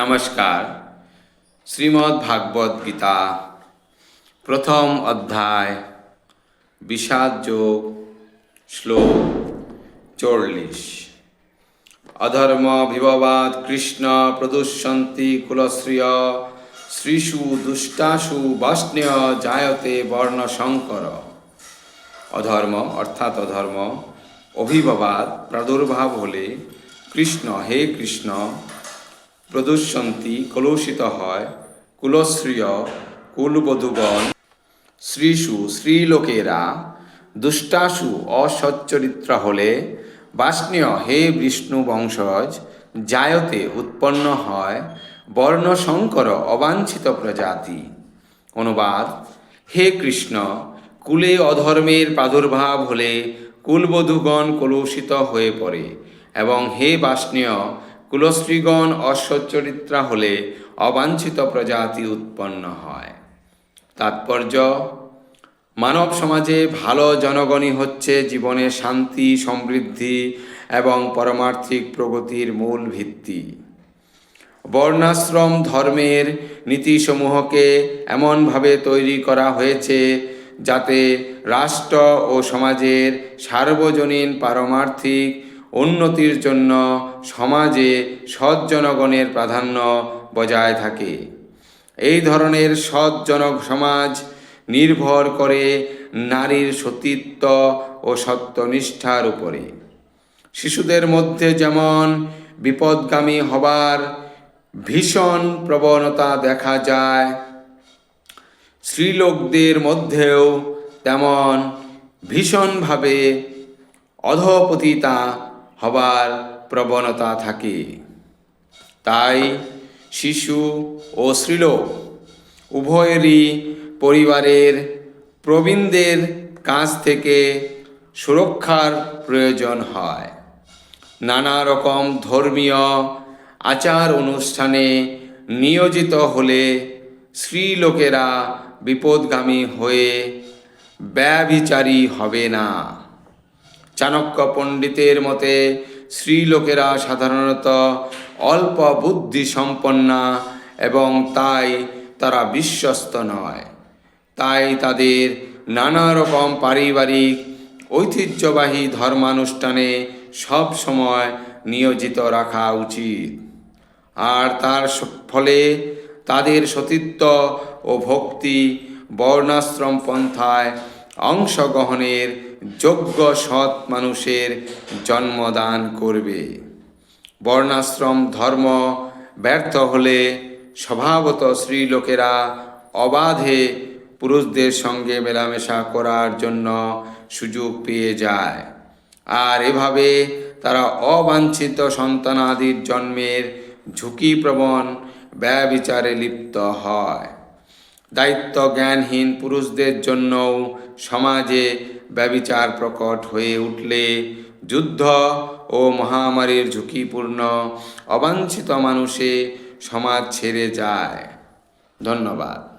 নমস্কার। শ্রীমদ্ ভাগবত গীতা, প্রথম অধ্যায়, বিষাদ যোগ, শ্লোক চল্লিশ। অধর্ম বিভবাদ কৃষ্ণ প্রদুষ্যন্তি কুলশ্রিয়, শ্রীষু দুষ্টাসু বস্নেয় জায়তে বর্ণ শঙ্কর। অধর্ম অর্থাৎ অধর্ম, অভিভবাদ, প্রাদুর্ভাব হলে কৃষ্ণ, হে কৃষ্ণ প্রদুষ্যন্তি কলুষিত হয়। কুলশ্রিয় কুলবধূগণ শ্রীষু, শ্রীলোকেরা দুষ্টাসু, অসচ্চরিত্র হলে বাষ্ণীয় হে বিষ্ণু বংশজ জায়তে উৎপন্ন হয় বর্ণশঙ্কর অবাঞ্ছিত প্রজাতি। অনুবাদ, হে কৃষ্ণ, কুলে অধর্মের প্রাদুর্ভাব হলে কুলবধূগণ কলুষিত হয়ে পড়ে এবং হে বাষ্ণীয় কুলশ্রীগণ অসচ্চরিত্রা হলে অবাঞ্ছিত প্রজাতি উৎপন্ন হয়। তাৎপর্য, মানব সমাজে ভালো জনগণই হচ্ছে জীবনের শান্তি, সমৃদ্ধি এবং পরমার্থিক প্রগতির মূল ভিত্তি। বর্ণাশ্রম ধর্মের নীতিসমূহকে এমনভাবে তৈরি করা হয়েছে যাতে রাষ্ট্র ও সমাজের সার্বজনীন পারমার্থিক উন্নতির জন্য সমাজে সৎ জনগণের প্রাধান্য বজায় থাকে। এই ধরনের সৎ জনক সমাজ নির্ভর করে নারীর সতীত্ব ও সত্যনিষ্ঠার উপরে। শিশুদের মধ্যে যেমন বিপদগামী হবার ভীষণ প্রবণতা দেখা যায়, স্ত্রীলোকদের মধ্যেও তেমন ভীষণভাবে অধপতিতা হবার প্রবণতা থাকে। তাই শিশু ও স্ত্রীলোক উভয়েরই পরিবারের প্রবীণদের কাছ থেকে সুরক্ষার প্রয়োজন হয়। নানা রকম ধর্মীয় আচার অনুষ্ঠানে নিয়োজিত হলে স্ত্রীলোকেরা বিপদগামী হয়ে ব্যভিচারী হবে না। চাণক্য পণ্ডিতের মতে, স্ত্রীলোকেরা সাধারণত অল্প বুদ্ধি সম্পন্না এবং তাই তারা বিশ্বস্ত নয়। তাই তাদের নানা রকম পারিবারিক, ঐতিহ্যবাহী ধর্মানুষ্ঠানে সব সময় নিয়োজিত রাখা উচিত। আর তার ফলে তাদের সতীত্ব ও ভক্তি বর্ণাশ্রম পন্থায় অংশগ্রহণের যোগ্য সৎ মানুষের জন্মদান করবে। বর্ণাশ্রম ধর্ম ব্যর্থ হলে স্বভাবত স্ত্রীলোকেরা অবাধে পুরুষদের সঙ্গে মেলামেশা করার জন্য সুযোগ পেয়ে যায়। আর এভাবে তারা অবাঞ্ছিত সন্তানাদির জন্মের ঝুঁকিপ্রবণ ব্যবিচারে লিপ্ত হয়। দায়িত্ব জ্ঞানহীন পুরুষদের জন্যও সমাজে ব্যবিচার প্রকট হয়ে উঠলে যুদ্ধ ও মহামারীর ঝুঁকিপূর্ণ, অবাঞ্ছিত মানুষে সমাজ ছেড়ে যায়। ধন্যবাদ।